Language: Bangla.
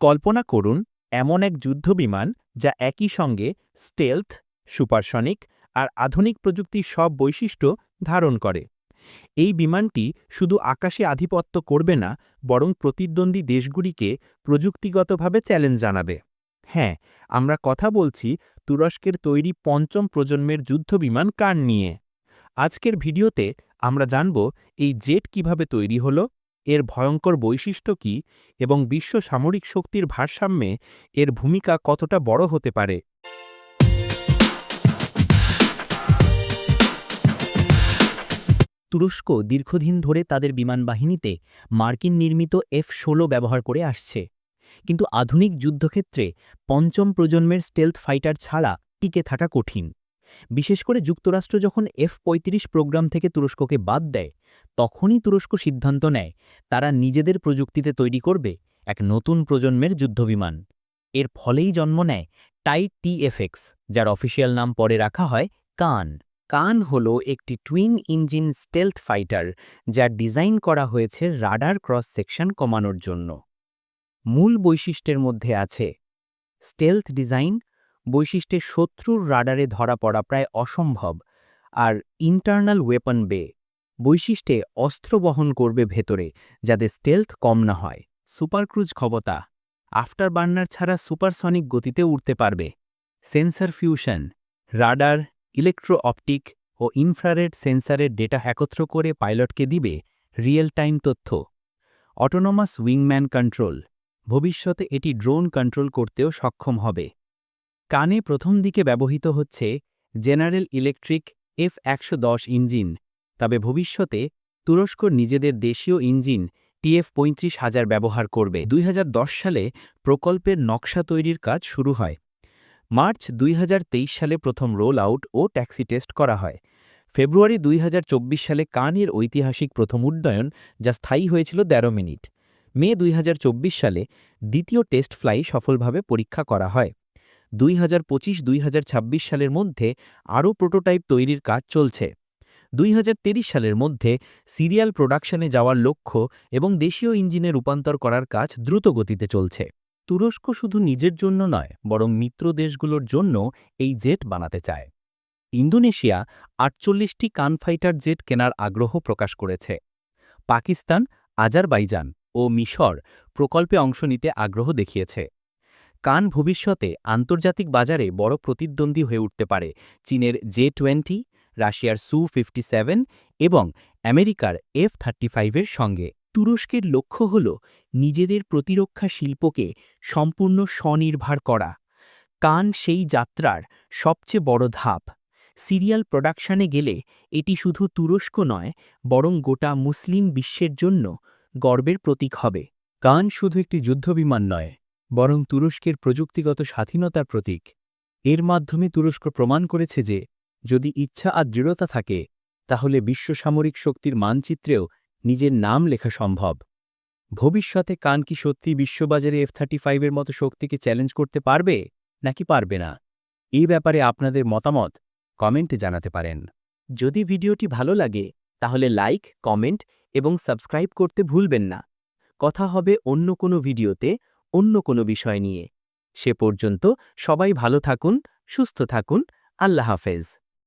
কল্পনা করুন, এমন এক যুদ্ধবিমান যা একই সঙ্গে স্টেলথ সুপারসনিক আর আধুনিক প্রযুক্তির সব বৈশিষ্ট্য ধারণ করে। এই বিমানটি শুধু আকাশে আধিপত্য করবে না, বরং প্রতিদ্বন্দ্বী দেশগুলিকে প্রযুক্তিগতভাবে চ্যালেঞ্জ জানাবে। হ্যাঁ আমরা কথা বলছি তুরস্কের তৈরি পঞ্চম প্রজন্মের যুদ্ধবিমান কার নিয়ে। আজকের ভিডিওতে আমরা জানব এই জেট কীভাবে তৈরি হলো এর ভয়ঙ্কর বৈশিষ্ট্য কি এবং বিশ্ব সামরিক শক্তির ভারসাম্যে এর ভূমিকা কতটা বড় হতে পারে? তুরস্ক দীর্ঘদিন ধরে তাদের বিমানবাহিনীতে মার্কিন নির্মিত এফ ষোলো ব্যবহার করে আসছে। কিন্তু আধুনিক যুদ্ধক্ষেত্রে পঞ্চম প্রজন্মের স্টেলথ ফাইটার ছাড়া টিকে থাকা কঠিন। বিশেষ করে যুক্তরাষ্ট্র যখন এফ পঁয়ত্রিশ প্রোগ্রাম থেকে তুরস্ককে বাদ দেয়, তখনই তুরস্ক সিদ্ধান্ত নেয় তারা নিজেদের প্রযুক্তিতে তৈরি করবে এক নতুন প্রজন্মের যুদ্ধবিমান। এর ফলেই জন্ম নেয় টাই টিএফএক্স যার অফিসিয়াল নাম পরে রাখা হয় কান। কান হল একটি টুইন ইঞ্জিন স্টেলথ ফাইটার যা ডিজাইন করা হয়েছে রাডার ক্রস সেকশন কমানোর জন্য। মূল বৈশিষ্ট্যের মধ্যে আছে স্টেলথ ডিজাইন বৈশিষ্ট্যে শত্রুর রাডারে ধরা পড়া প্রায় অসম্ভব। আর ইন্টারনাল ওয়েপন বে বৈশিষ্ট্যে অস্ত্র বহন করবে ভেতরে, যাতে স্টেলথ কম না হয়। সুপারক্রুজ ক্ষমতা আফটার বার্নার ছাড়া সুপারসনিক গতিতে উঠতে পারবে। Sensor fusion, radar electro optic ও ইনফ্রারেড সেন্সারের ডেটা একত্র করে পাইলটকে দিবে রিয়েল টাইম তথ্য। অটোনোমাস উইংম্যান কন্ট্রোল, ভবিষ্যতে এটি ড্রোন কন্ট্রোল করতেও সক্ষম হবে। কানে প্রথম দিকে ব্যবহৃত হচ্ছে জেনারেল ইলেকট্রিক এফ একশো দশ ইঞ্জিন, তবে ভবিষ্যতে তুরস্ক নিজেদের দেশীয় ইঞ্জিন টিএফ পঁয়ত্রিশ হাজার ব্যবহার করবে। দুই হাজার দশ সালে প্রকল্পের নকশা তৈরির কাজ শুরু হয়। মার্চ দুই হাজার তেইশ সালে প্রথম রোল আউট ও ট্যাক্সি টেস্ট করা হয়। ফেব্রুয়ারি দুই হাজার চব্বিশ সালে কানের ঐতিহাসিক প্রথম উড্ডয়ন, যা স্থায়ী হয়েছিল ১৩ মিনিট। মে দুই হাজার চব্বিশ সালে দ্বিতীয় টেস্ট ফ্লাই সফলভাবে পরীক্ষা করা হয়। দুই হাজার পঁচিশ দুই সালের মধ্যে আরও প্রোটোটাইপ তৈরির কাজ চলছে। দুই সালের মধ্যে সিরিয়াল প্রোডাকশনে যাওয়ার লক্ষ্য এবং দেশীয় ইঞ্জিনে রূপান্তর করার কাজ দ্রুত গতিতে চলছে। তুরস্ক শুধু নিজের জন্য নয়, বরং মিত্র দেশগুলোর জন্য এই জেট বানাতে চায়। ইন্দোনেশিয়া আটচল্লিশটি কানফাইটার জেট কেনার আগ্রহ প্রকাশ করেছে। পাকিস্তান, আজারবাইজান ও মিশর প্রকল্পে অংশ নিতে আগ্রহ দেখিয়েছে। কান ভবিষ্যতে আন্তর্জাতিক বাজারে বড় প্রতিদ্বন্দ্বী হয়ে উঠতে পারে চীনের জে টোয়েন্টি রাশিয়ার সু ফিফটি এবং আমেরিকার এফ থার্টি ফাইভের সঙ্গে। তুরস্কের লক্ষ্য হল নিজেদের প্রতিরক্ষা শিল্পকে সম্পূর্ণ স্বনির্ভর করা। কান সেই যাত্রার সবচেয়ে বড় ধাপ। সিরিয়াল প্রোডাকশনে গেলে এটি শুধু তুরস্ক নয়, বরং গোটা মুসলিম বিশ্বের জন্য গর্বের প্রতীক হবে। কান শুধু একটি যুদ্ধবিমান নয় বরং তুরস্কের প্রযুক্তিগত স্বাধীনতার প্রতীক। এর মাধ্যমে তুরস্ক প্রমাণ করেছে যে, যদি ইচ্ছা আর দৃঢ়তা থাকে, তাহলে বিশ্ব সামরিক শক্তির মানচিত্রেও নিজের নাম লেখা সম্ভব। ভবিষ্যতে কান কি সত্যি বিশ্ববাজারে এফ থার্টি ফাইভের মতো শক্তিকে চ্যালেঞ্জ করতে পারবে, নাকি পারবে না? এই ব্যাপারে আপনাদের মতামত কমেন্টে জানাতে পারেন। যদি ভিডিওটি ভালো লাগে, তাহলে লাইক কমেন্ট এবং সাবস্ক্রাইব করতে ভুলবেন না। কথা হবে অন্য কোনো ভিডিওতে। অন্য কোনো বিষয় নিয়ে। সে পর্যন্ত সবাই ভালো থাকুন সুস্থ থাকুন। আল্লাহ হাফেজ।